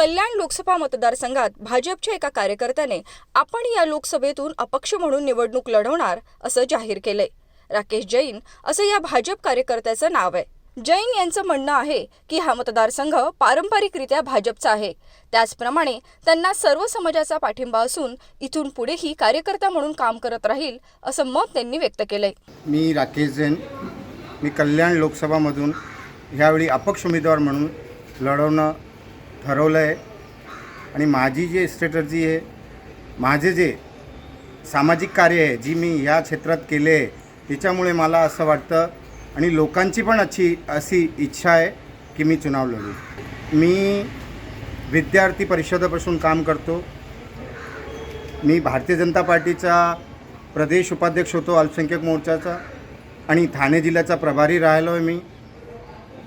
कल्याण लोकसभा मतदारसंघात भाजपच्या एका कार्यकर्त्याने आपण या लोकसभेतून अपक्ष म्हणून निवडणूक लढवणार असं जाहीर केलंय. राकेश जैन असं या भाजप कार्यकर्त्याचं नाव आहे. जैन यांचं म्हणणं आहे की हा मतदारसंघ पारंपरिकरित्या भाजपचा आहे. त्याचप्रमाणे त्यांना सर्व समाजाचा पाठिंबा असून इथून पुढेही कार्यकर्ता म्हणून काम करत राहील असं मत त्यांनी व्यक्त केलंय. मी राकेश जैन मी कल्याण लोकसभामधून ह्यावेळी अपक्ष उमेदवार म्हणून लढवणं ठरवलं आहे. आणि माझी जी स्ट्रॅटर्जी आहे माझे जे सामाजिक कार्य आहे जी मी ह्या क्षेत्रात केले आहे त्याच्यामुळे मला असं वाटतं आणि लोकांची पण अच्छी अशी इच्छा आहे की मी चुनाव लढू. मी विद्यार्थी परिषदेपासून काम करतो. मी भारतीय जनता पार्टीचा प्रदेश उपाध्यक्ष होतो अल्पसंख्याक मोर्चाचा. आणि ठाणे जिल्ह्याचा प्रभारी राहिलो आहे मी.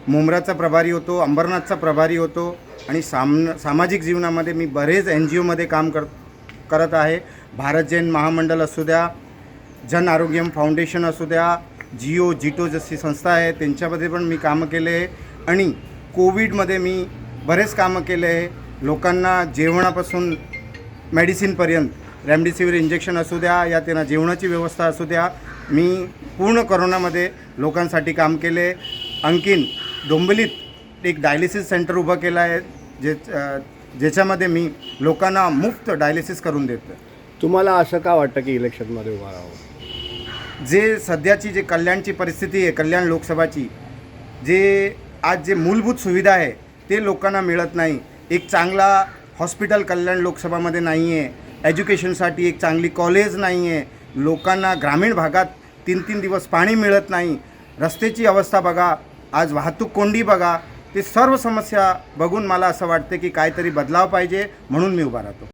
मुंब्राचा प्रभारी होतो अंबरनाथचा प्रभारी होतो आणि साम सामाजिक जीवनामध्ये मी बरेच एन जी ओमध्ये काम कर करत आहे. भारत जैन महामंडळ असू द्या जन आरोग्यम फाउंडेशन असू द्या जिओ जिटो जशी संस्था आहे त्यांच्यामध्ये पण मी कामं केले आहे. आणि कोविडमध्ये मी बरेच कामं केले आहे. लोकांना जेवणापासून मेडिसिनपर्यंत रेमडेसिवीर इंजेक्शन असू द्या या त्यांना जेवणाची व्यवस्था असू द्या मी पूर्ण करोनामध्ये लोकांसाठी काम केले आणखीन डोंबिवलीत एक डायलिसिस सेंटर उभं केलं आहे जे ज्याच्यामध्ये मी लोकांना मुफ्त डायलिसिस करून देतो तुम्हाला असं का वाटतं की इलेक्शनमध्ये उभा राहावं? जे सध्याची जे कल्याणची परिस्थिती आहे कल्याण लोकसभाची जे आज जे मूलभूत सुविधा आहे ते लोकांना मिळत नाही. एक चांगला हॉस्पिटल कल्याण लोकसभामध्ये नाही आहे एज्युकेशनसाठी एक चांगली कॉलेज नाही आहे लोकांना ग्रामीण भागात तीन तीन दिवस पाणी मिळत नाही. रस्त्याची अवस्था बघा. आज वाहतूक कोंडी बघा. ते सर्व समस्या बघून मला असं वाटतं की काहीतरी बदलाव पाहिजे म्हणून मी उभा राहतो.